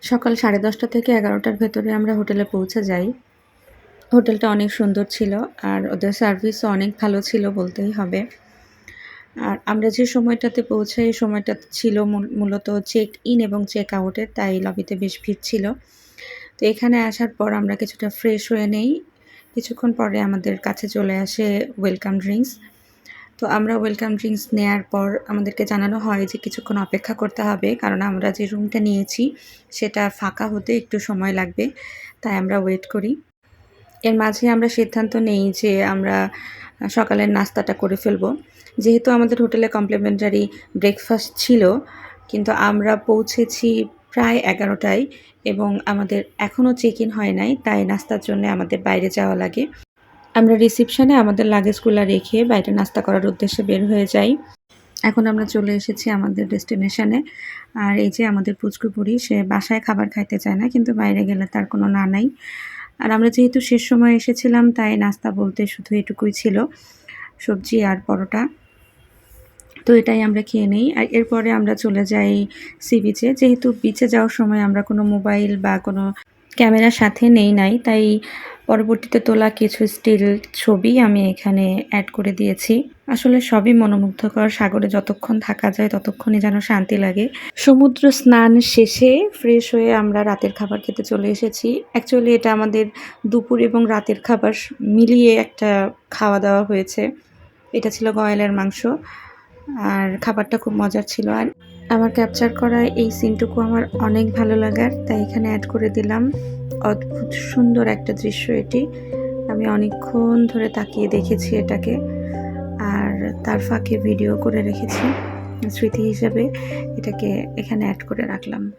সকাল সাড়ে দশটা থেকে এগারোটার ভেতরে আমরা হোটেলে পৌঁছে যাই। হোটেলটা অনেক সুন্দর ছিল আর ওদের সার্ভিসও অনেক ভালো ছিল বলতেই হবে। আর আমরা যে সময়টাতে পৌঁছাই, এই সময়টা ছিল মূল- মূলত চেক ইন এবং চেক আউটের তাই লবিতে বেশ ভিড় ছিল। তো এখানে আসার পর আমরা কিছুটা ফ্রেশ হয়ে নেই। কিছুক্ষণ পরে আমাদের কাছে চলে আসে ওয়েলকাম ড্রিঙ্কস তো আমরা ওয়েলকাম ড্রিঙ্কস নেয়ার পর আমাদেরকে জানানো হয় যে কিছুক্ষণ অপেক্ষা করতে হবে, কারণ আমরা যে রুমটা নিয়েছি সেটা ফাঁকা হতে একটু সময় লাগবে, তাই আমরা ওয়েট করি। এর মাঝে আমরা সিদ্ধান্ত নেই যে আমরা সকালের নাস্তাটা করে ফেলব। যেহেতু আমাদের হোটেলে কমপ্লিমেন্টারি ব্রেকফাস্ট ছিল, কিন্তু আমরা পৌঁছেছি প্রায় এগারোটায় এবং আমাদের এখনও চেক ইন হয় নাই, তাই নাস্তার জন্য আমাদের বাইরে যাওয়া লাগে। আমরা রিসিপশনে আমাদের লাগেজগুলো রেখে বাইরে নাস্তা করার উদ্দেশ্যে বের হয়ে যাই। এখন আমরা চলে এসেছি আমাদের ডেস্টিনেশনে আর এই যে আমাদের পুচকুপুরি, সে বাসায় খাবার খাইতে চায় না, কিন্তু বাইরে গেলে তার কোনো না নাই। আর আমরা যেহেতু শেষ সময় এসেছিলাম, তাই নাস্তা বলতে শুধু এটুকুই ছিল, সবজি আর পরোটা। তো এটাই আমরা খেয়ে নিই। আর এরপরে আমরা চলে যাই সি বিচে যেহেতু বিচে যাওয়ার সময় আমরা কোনো মোবাইল বা কোনো ক্যামেরা সাথে নেই নাই, তাই পরবর্তীতে তোলা কিছু স্টিল ছবি আমি এখানে অ্যাড করে দিয়েছি। আসলে সবই মনোমুগ্ধকর। সাগরে যতক্ষণ থাকা যায় ততক্ষণই যেন শান্তি লাগে। সমুদ্র স্নান শেষে ফ্রেশ হয়ে আমরা রাতের খাবার খেতে চলে এসেছি। অ্যাকচুয়ালি এটা আমাদের দুপুর এবং রাতের খাবার মিলিয়ে একটা খাওয়া দাওয়া হয়েছে। এটা ছিল গয়েলের মাংস। আর খাবারটা খুব মজার ছিল। আর আমার ক্যাপচার করা এই সিনটুকু আমার অনেক ভালো লাগার, তাই এখানে অ্যাড করে দিলাম। অদ্ভুত সুন্দর একটা দৃশ্য এটি। আমি অনেকক্ষণ ধরে তাকিয়ে দেখেছি এটাকে আর তার ফাঁকে ভিডিও করে রেখেছি। স্মৃতি হিসাবে এটাকে এখানে অ্যাড করে রাখলাম।